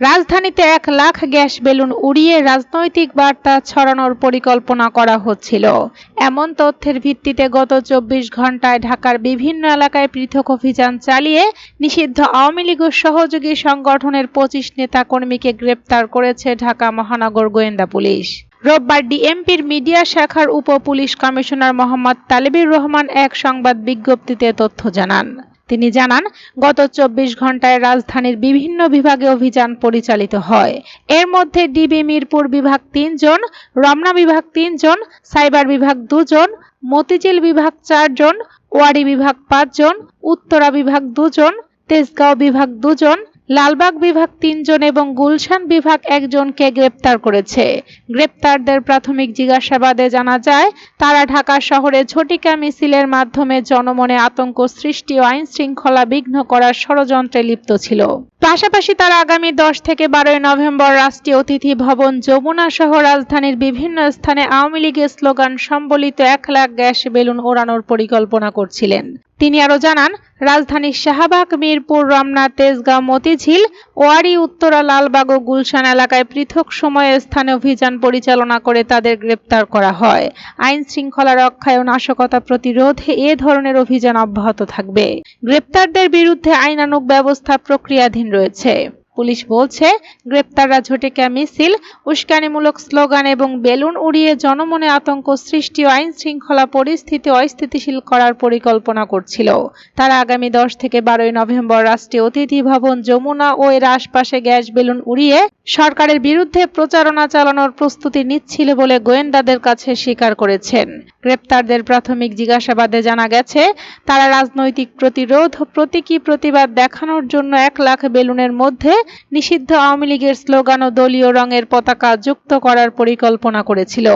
রাজধানীতে এক lakh gas balloon উড়িয়ে রাজনৈতিক বার্তা ছড়ানোর পরিকল্পনা করা হচ্ছিল। এমন তথ্যের ভিত্তিতে গত চব্বিশ ঘন্টায় ঢাকার বিভিন্ন এলাকায় পৃথক অভিযান চালিয়ে নিষিদ্ধ আওয়ামী লীগ সহযোগী সংগঠনের পঁচিশ নেতাকর্মীকে গ্রেপ্তার করেছে ঢাকা মহানগর গোয়েন্দা পুলিশ। রোববার ডিএমপির মিডিয়া শাখার উপ পুলিশ কমিশনার মোহাম্মদ তালেবির রহমান এক সংবাদ বিজ্ঞপ্তিতে তথ্য জানান। তিনি জানান, গত চব্বিশ ঘন্টায় রাজধানীর বিভিন্ন বিভাগে অভিযান পরিচালিত হয়। এর মধ্যে ডিবি মিরপুর বিভাগ তিনজন, রমনা বিভাগ তিনজন, সাইবার বিভাগ দুজন, মতিঝিল বিভাগ চারজন, ওয়ারি বিভাগ পাঁচজন, উত্তরা বিভাগ দুজন, তেজগাঁও বিভাগ দুজন লালবাগ বিভাগ তিনজন এবং গুলশান বিভাগ একজনকে গ্রেপ্তার করেছে। গ্রেপ্তারদের প্রাথমিক জিজ্ঞাসাবাদে জানা যায়, তারা ঢাকা শহরে ঝটিকা মিছিলের মাধ্যমে জনমনে আতঙ্ক সৃষ্টি ও আইন শৃঙ্খলা বিঘ্ন করার ষড়যন্ত্রে লিপ্ত ছিল। পাশাপাশি তারা আগামী দশ থেকে বারোই নভেম্বর রাষ্ট্রীয় অতিথি ভবন যমুনা সহ রাজধানীর বিভিন্ন স্থানে আওয়ামী লীগের স্লোগান, সম্বলিত এক লাখ গ্যাস বেলুন ওড়ানোর পরিকল্পনা করছিলেন। তিনি আরও জানান, রাজধানীর শাহবাগ, মিরপুর, রমনা, তেজগাঁও, মতিঝিল, ওয়ারি, উত্তরা, লালবাগ ও গুলশান এলাকায় পৃথক সময়ে স্থানে অভিযান পরিচালনা করে তাদের গ্রেপ্তার করা হয়। আইন শৃঙ্খলা রক্ষায় ও নাশকতা প্রতিরোধে এ ধরনের অভিযান অব্যাহত থাকবে। গ্রেপ্তারদের বিরুদ্ধে আইনানুগ ব্যবস্থা প্রক্রিয়াধীন রয়েছে। পুলিশ বলছে, গ্রেপ্তাররা ঝটিকা মিছিল, উস্কানিমূলক স্লোগান এবং বেলুন উড়িয়ে জনমনে আতঙ্ক সৃষ্টি ও আইন শৃঙ্খলা পরিস্থিতি অস্থিতিশীল করার পরিকল্পনা করছিল। তারা আগামী দশ থেকে বারোই নভেম্বর রাষ্ট্রীয় অতিথি ভবন যমুনা ও এর আশপাশে গ্যাস বেলুন উড়িয়ে সরকারের বিরুদ্ধে প্রচারণা চালানোর প্রস্তুতি নিচ্ছিল বলে গোয়েন্দাদের কাছে স্বীকার করেছেন। গ্রেপ্তারদের প্রাথমিক জিজ্ঞাসাবাদে জানা গেছে, তারা রাজনৈতিক প্রতিরোধ প্রতীকী প্রতিবাদ দেখানোর জন্য এক লাখ বেলুনের মধ্যে নিষিদ্ধ আওয়ামী লীগের স্লোগান ও দলীয় রঙের পতাকা যুক্ত করার পরিকল্পনা করেছিল।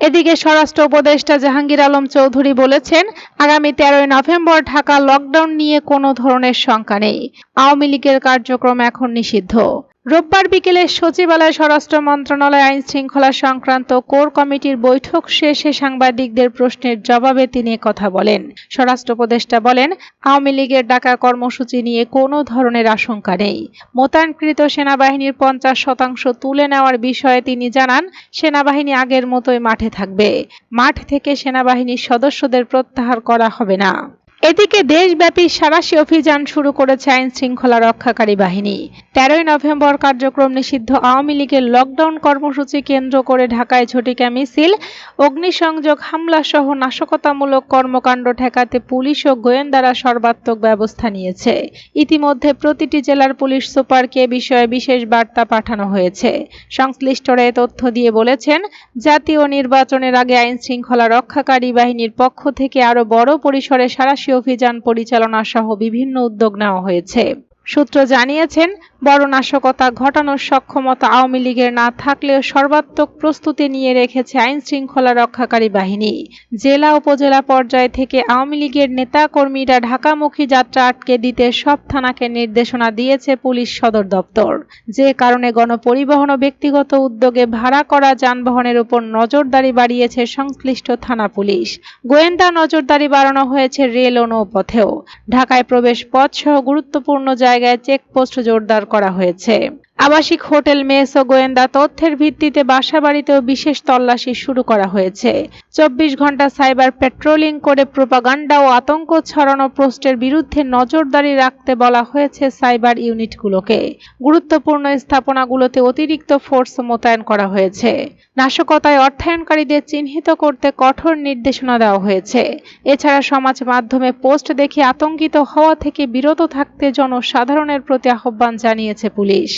এদিকে স্বরাষ্ট্র উপদেষ্টা জাহাঙ্গীর আলম চৌধুরী বলেছেন, আগামী তেরোই নভেম্বর ঢাকা লকডাউন নিয়ে কোনো ধরনের শঙ্কা নেই। আওয়ামী লীগের কার্যক্রম এখন নিষিদ্ধ। রোববার বিকেলে সচিবালয় স্বরাষ্ট্র মন্ত্রণালয় আইন শৃঙ্খলা সংক্রান্ত কোর কমিটির বৈঠক শেষে সাংবাদিকদের প্রশ্নের জবাবে তিনি কথা বলেন। স্বরাষ্ট্র উপদেষ্টা বলেন, আওয়ামী লীগের ডাকা কর্মসূচি নিয়ে কোনো ধরনের আশঙ্কা নেই। মোতায়েনকৃত সেনাবাহিনীর পঞ্চাশ শতাংশ তুলে নেওয়ার বিষয়ে তিনি জানান, সেনাবাহিনী আগের মতোই মাঠে থাকবে। মাঠ থেকে সেনাবাহিনীর সদস্যদের প্রত্যাহার করা হবে না। এদিকে দেশব্যাপী সারাশি অভিযান শুরু করেছে আইন শৃঙ্খলা রক্ষাকারী বাহিনী। তেরোই নভেম্বর কার্যক্রম নিষিদ্ধ আওয়ামী লীগের লকডাউন কর্মসূচি কেন্দ্র করে ঢাকায় ঝটিকা মিছিল, অগ্নিসংযোগ হামলা সহ নাশকতামূলক কর্মকাণ্ড ঠেকাতে পুলিশ ও গোয়েন্দারা সর্বাত্মক ব্যবস্থা নিয়েছে। ইতিমধ্যে প্রতিটি জেলার পুলিশ সুপারকে বিষয়ে বিশেষ বার্তা পাঠানো হয়েছে। সংশ্লিষ্টরা এ তথ্য দিয়ে বলেছেন, জাতীয় নির্বাচনের আগে আইন শৃঙ্খলা রক্ষাকারী বাহিনীর পক্ষ থেকে আরও বড় পরিসরে সারাশি অভিযান পরিচালনা সহ বিভিন্ন উদ্যোগ নেওয়া হয়েছে। সূত্র জানিয়েছেন বড় নাশকতা ঘটানোর সক্ষমতা আওয়ামী লীগের না থাকলেও সর্বাত্মক প্রস্তুতি নিয়ে রেখেছে আইন শৃঙ্খলা রক্ষাকারী বাহিনী। জেলা উপজেলা পর্যায় থেকে আওয়ামী লীগের নেতাকর্মীরা ঢাকামুখী যাত্রা আটকে দিতে সব থানাকে নির্দেশনা দিয়েছে পুলিশ সদর দপ্তর। যে কারণে গণপরিবহন ও ব্যক্তিগত উদ্যোগে ভাড়া করা যানবাহনের উপর নজরদারি বাড়িয়েছে সংশ্লিষ্ট থানা পুলিশ। গোয়েন্দা নজরদারি বাড়ানো হয়েছে রেল ও নৌপথেও। ঢাকায় প্রবেশ পথ সহ গুরুত্বপূর্ণ চেকপোস্ট জোরদার করা হয়েছে। আবাসিক হোটেল মেস ও গোয়েন্দা তথ্যের ভিত্তিতে বাসাবাড়িতেও বিশেষ তল্লাশি শুরু করা হয়েছে। চব্বিশ ঘণ্টা সাইবার পেট্রোলিং করে প্রোপাগান্ডা ও আতঙ্ক ছড়ানো পোস্টের বিরুদ্ধে নজরদারি রাখতে বলা হয়েছে সাইবার ইউনিটগুলোকে। গুরুত্বপূর্ণ স্থাপনাগুলোতে অতিরিক্ত ফোর্স মোতায়েন করা হয়েছে। নাশকতায় অর্থায়নকারীদের চিহ্নিত করতে কঠোর নির্দেশনা দেওয়া হয়েছে। এছাড়া সমাজ মাধ্যমে পোস্ট দেখে আতঙ্কিত হওয়া থেকে বিরত থাকতে জনসাধারণের প্রতি আহ্বান জানিয়েছে পুলিশ।